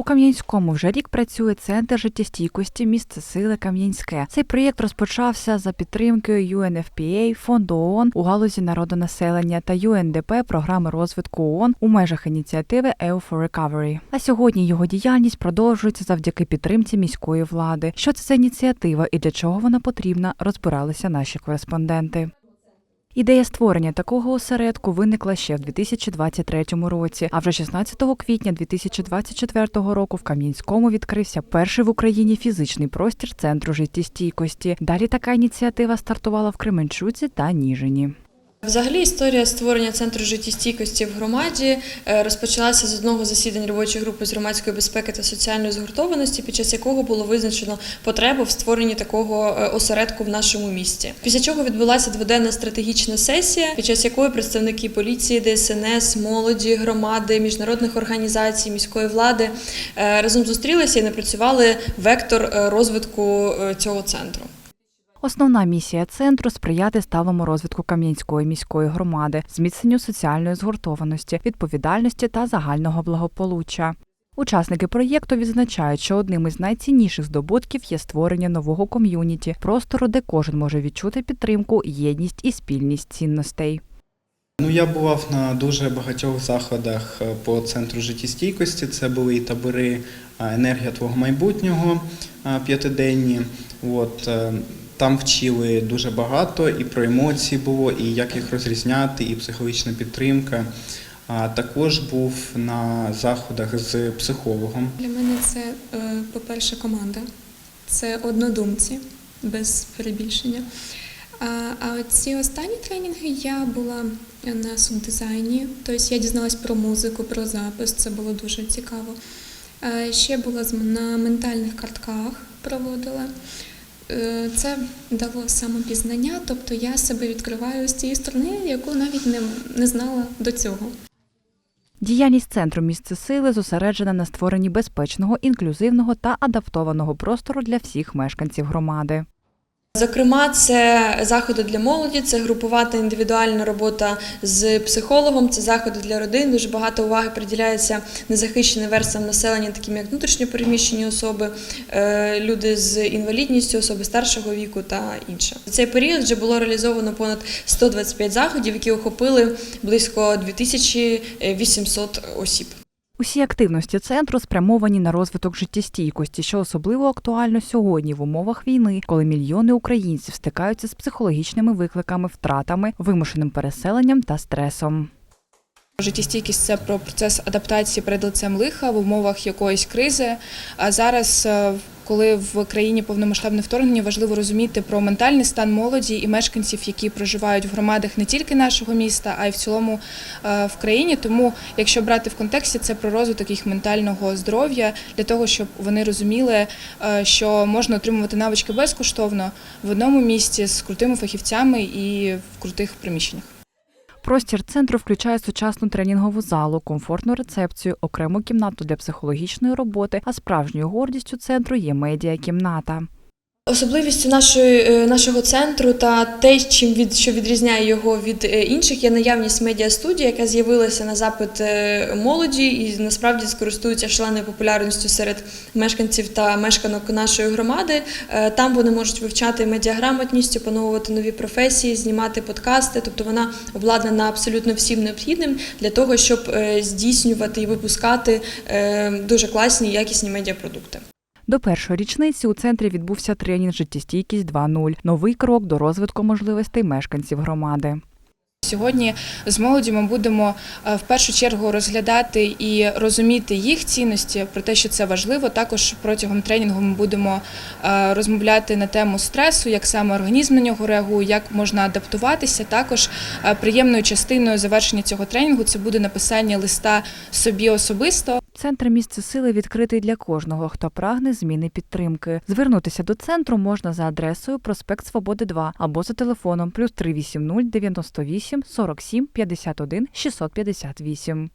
У Кам'янському вже рік працює центр життєстійкості місце сили Кам'янське. Цей проєкт розпочався за підтримкою UNFPA, фонду ООН у галузі народонаселення та UNDP програми розвитку ООН у межах ініціативи EU for Recovery. А сьогодні його діяльність продовжується завдяки підтримці міської влади. Що це за ініціатива і для чого вона потрібна, розбиралися наші кореспонденти. Ідея створення такого осередку виникла ще в 2023 році. А вже 16 квітня 2024 року в Кам'янському відкрився перший в Україні фізичний простір центру життєстійкості. Далі така ініціатива стартувала в Кременчуці та Ніжині. Взагалі історія створення центру життєстійкості в громаді е, розпочалася з одного засідання робочої групи з громадської безпеки та соціальної згуртованості, під час якого було визначено потребу в створенні такого е, осередку в нашому місті. Після чого відбулася дводенна стратегічна сесія, під час якої представники поліції, ДСНС, молоді, громади, міжнародних організацій, міської влади е, разом зустрілися і напрацювали вектор розвитку цього центру. Основна місія центру сприяти сталому розвитку Кам'янської міської громади, зміцненню соціальної згуртованості, відповідальності та загального благополуччя. Учасники проєкту відзначають, що одним із найцінніших здобутків є створення нового ком'юніті, простору, де кожен може відчути підтримку, єдність і спільність цінностей. Ну, я бував на дуже багатьох заходах е, по центру життєстійкості. Це були і табори енергія твого майбутнього п'ятиденні. От, е, там вчили дуже багато, і про емоції було, і як їх розрізняти, і психологічна підтримка. А також був на заходах з психологом. Для мене це, е, по-перше, команда, це однодумці, без перебільшення. А, ці останні тренінги я була на субдизайні, тобто я дізналась про музику, про запис, це було дуже цікаво. Е, Ще була на ментальних картках проводила. Е, Це дало самопізнання, тобто я себе відкриваю з тієї сторони, яку навіть не, не знала до цього. Діяльність центру місце сили зосереджена на створенні безпечного, інклюзивного та адаптованого простору для всіх мешканців громади. Зокрема, це заходи для молоді, це групова та індивідуальна робота з психологом, це заходи для родин. Дуже багато уваги приділяється незахищеним верствам населення, таким як внутрішньопереміщені особи, е, люди з інвалідністю, особи старшого віку та інше. За цей період вже було реалізовано понад 125 заходів, які охопили близько 2800 осіб. Усі активності центру спрямовані на розвиток життєстійкості, що особливо актуально сьогодні в умовах війни, коли мільйони українців стикаються з психологічними викликами, втратами, вимушеним переселенням та стресом. Життєстійкість це про процес адаптації перед лицем лиха в умовах якоїсь кризи. А зараз, е, коли в країні повномасштабне вторгнення, важливо розуміти про ментальний стан молоді і мешканців, які проживають в громадах не тільки нашого міста, а й в цілому е, в країні. Тому, якщо брати в контексті, це про розвиток їх ментального здоров'я для того, щоб вони розуміли, е, що можна отримувати навички безкоштовно в одному місці з крутими фахівцями і в крутих приміщеннях. Простір центру включає сучасну тренінгову залу, комфортну рецепцію, окрему кімнату для психологічної роботи, а справжньою гордістю центру є медіакімната. Особливістю нашої, е, нашого центру та те, чим від, що відрізняє його від е, інших, є наявність медіастудії, яка з'явилася на запит е, молоді і насправді скористується шаленою популярністю серед мешканців та мешканок нашої громади. Там вони можуть вивчати медіаграмотність, опановувати нові професії, знімати подкасти. Тобто вона обладнана абсолютно всім необхідним для того, щоб здійснювати і випускати дуже класні якісні медіапродукти. До першої річниці у центрі відбувся тренінг Життєстійкість 2.0 – новий крок до розвитку можливостей мешканців громади. Сьогодні з молоді ми будемо е, в першу чергу розглядати і розуміти їх цінності про те, що це важливо. Також протягом тренінгу ми будемо е, розмовляти на тему стресу, як саме організм на нього реагує, як можна адаптуватися. Також е, приємною частиною завершення цього тренінгу це буде написання листа собі особисто. Центр місце сили відкритий для кожного, хто прагне зміни підтримки. Звернутися до центру можна за адресою проспект Свободи 2 або за телефоном плюс 380 98 47 51 658.